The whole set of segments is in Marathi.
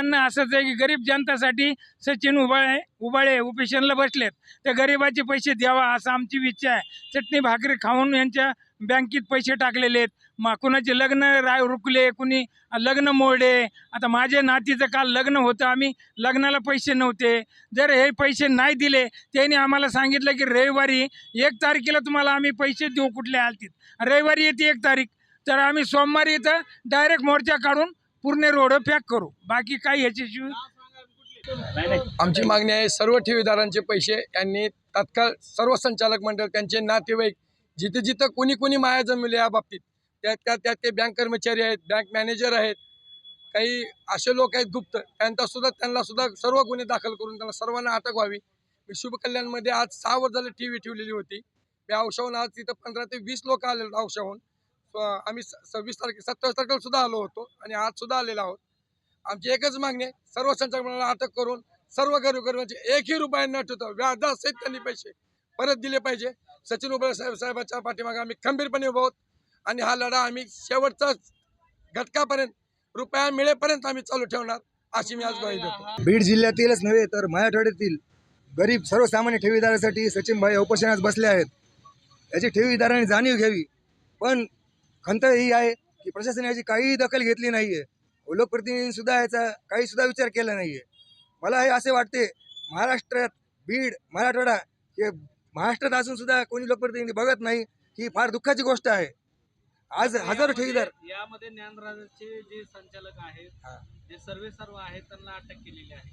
म्हणणं असंच आहे की गरीब जनतासाठी सचिन उबाळे उबाळे उपेशनला बसलेत. त्या गरिबाचे पैसे द्यावा असं आमची इच्छा आहे. चटणी भाकरी खाऊन यांच्या बँकेत पैसे टाकलेले आहेत. मा कुणाचे लग्न राय रुकले कुणी लग्न मोडे आता माझ्या नातीचं काल लग्न होतं आम्ही लग्नाला पैसे नव्हते. जर हे पैसे नाही दिले त्यांनी आम्हाला सांगितलं की रविवारी एक तारखेला तुम्हाला आम्ही पैसे देऊ कुठल्या आलतीत रविवारी येते एक तारीख. तर आम्ही सोमवारी इथं डायरेक्ट मोर्चा काढून पूर्ण रोड पॅक करू. बाकी काही ह्याच्याशिवाय आमची मागणी आहे सर्व ठेवीदारांचे पैसे यांनी तात्काळ सर्व संचालक मंडळ त्यांचे नातेवाईक जिथे जिथं कोणी कोणी माया जमविले या बाबतीत त्यात त्यात त्यात ते बँक कर्मचारी आहेत बँक मॅनेजर आहेत काही असे लोक आहेत गुप्त त्यांचा सुद्धा त्यांना सुद्धा सर्व गुन्हे दाखल करून त्यांना सर्वांना अटक व्हावी. मी शुभकल्याणमध्ये आज सहा वर्ष झालं टी व्ही ठेवलेली होती. मी औषधाहून आज तिथं पंधरा ते वीस लोक आले औषधाहून आम्ही सव्वीस तारखे सत्तावीस तारखेला सुद्धा आलो होतो आणि आज सुद्धा आलेलो आहोत. आमची एकच मागणी आहे सर्व संचालक मंडळाला अटक करून सर्व गरीबगरीबांचे एकही रुपये न ठेवता व्याजासहित त्यांनी पैसे परत दिले पाहिजे. सचिन उबळे साहेब साहेबाच्या पाठीमागे आम्ही खंबीरपणे उभो आहोत आणि हा लढा आम्ही शेवटचा घटकापर्यंत रुपया मिळेपर्यंत आम्ही चालू ठेवणार अशी मी आज ग्वाही देतो. बीड जिल्ह्यातीलच नव्हे तर मराठवाड्यातील गरीब सर्वसामान्य ठेवीदारासाठी सचिनभाई उपोषणास बसले आहेत. याची ठेवीदारांनी जाणीव घ्यावी. पण खंत ही आहे की प्रशासन याची काहीही दखल घेतली नाही आहे लोकप्रतिनिधींनी सुद्धा याचा काही सुद्धा विचार केला नाही आहे मला हे असे वाटते महाराष्ट्रात बीड मराठवाडा हे महाराष्ट्रात असून सुद्धा कोणी लोकप्रतिनिधी बघत नाही ही फार दुःखाची गोष्ट आहे. आज हजारो ठेवीदार यामध्ये ज्ञानराजाचे जे संचालक आहेत. जे सर्वे सर्व आहेत त्यांना अटक केलेली आहे.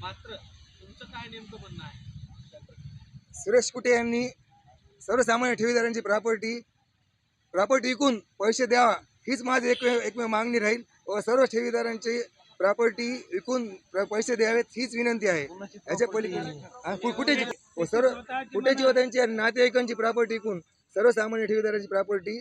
मात्र तुमचं काय नेमकं म्हणणं आहे? सुरेश कुटे यांनी सर्वसामान्य ठेवीदारांची प्रॉपर्टी प्रॉपर्टी विकून पैसे द्यावा हीच माझी एकमेव एकमेव मागणी राहील. व सर्व ठेवीदारांची प्रॉपर्टी विकून प्र- पैसे द्यावेत हीच विनंती आहे. याच्या पलीकडे कुठेची व सर्व कुठेची व त्यांची नातेवाईकांची प्रॉपर्टी विकून सर्वसामान्य ठेवीदारांची प्रॉपर्टी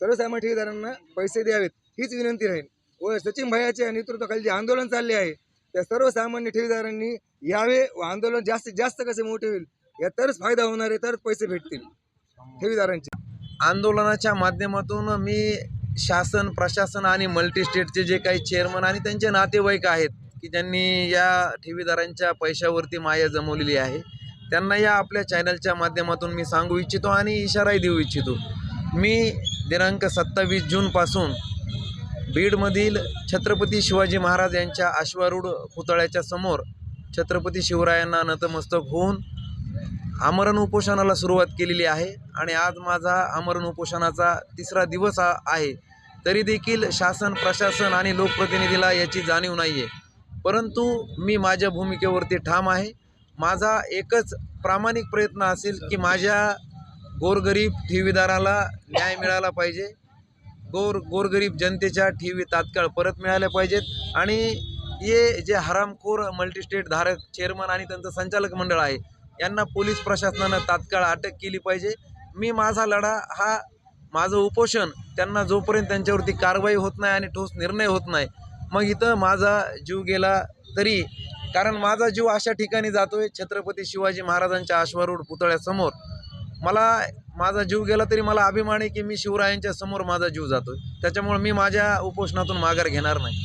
सर्वसामान्य ठेवीदारांना पैसे द्यावेत हीच विनंती राहील. व सचिन भैयाच्या नेतृत्वाखाली जे आंदोलन चालले आहे त्या सर्वसामान्य ठेवीदारांनी यावे व आंदोलन जास्तीत जास्त कसे मोठे होईल या तरच फायदा होणार आहे तरच पैसे भेटतील ठेवीदारांचे. आंदोलनाच्या माध्यमातून मी शासन प्रशासन आणि मल्टीस्टेटचे जे काही चेअरमन आणि त्यांचे नातेवाईक आहेत की ज्यांनी या ठेवीदारांच्या पैशावरती माया जमवलेली आहे त्यांना या आपल्या चॅनलच्या माध्यमातून मी सांगू इच्छितो आणि इशाराही देऊ इच्छितो. मी दिनांक सत्तावीस जूनपासून बीडमधील छत्रपती शिवाजी महाराज यांच्या अश्वारूढ पुतळ्याच्या समोर छत्रपती शिवरायांना नतमस्तक होऊन आमरण उपोषणाला सुरुवात केलेली आहे आणि आज माझा आमरण उपोषणाचा तिसरा दिवस हा आहे. तरी देखील शासन प्रशासन आणि लोकप्रतिनिधीला याची जाणीव नाही आहे परंतु मी माझ्या भूमिकेवरती ठाम आहे. माझा एकच प्रामाणिक प्रयत्न असेल की माझ्या गोरगरीब ठेवीदाराला न्याय मिळाला पाहिजे. गोर गोरगरीब जनतेच्या ठेवी तात्काळ परत मिळाल्या पाहिजेत. आणि हे जे हरामखोर मल्टीस्टेट धारक चेअरमन आणि त्यांचं संचालक मंडळ आहे यांना पोलीस प्रशासनानं तात्काळ अटक केली पाहिजे. मी माझा लढा हा माझं उपोषण त्यांना जोपर्यंत त्यांच्यावरती कारवाई होत नाही आणि ठोस निर्णय होत नाही मग इथं माझा जीव गेला तरी. कारण माझा जीव अशा ठिकाणी जातोय छत्रपती शिवाजी महाराजांच्या अश्वारूढ पुतळ्यासमोर. मला माझा जीव गेला तरी मला अभिमान आहे की मी शिवरायांच्या समोर माझा जीव जातोय. त्याच्यामुळे मी माझ्या उपोषणातून माघार घेणार नाही.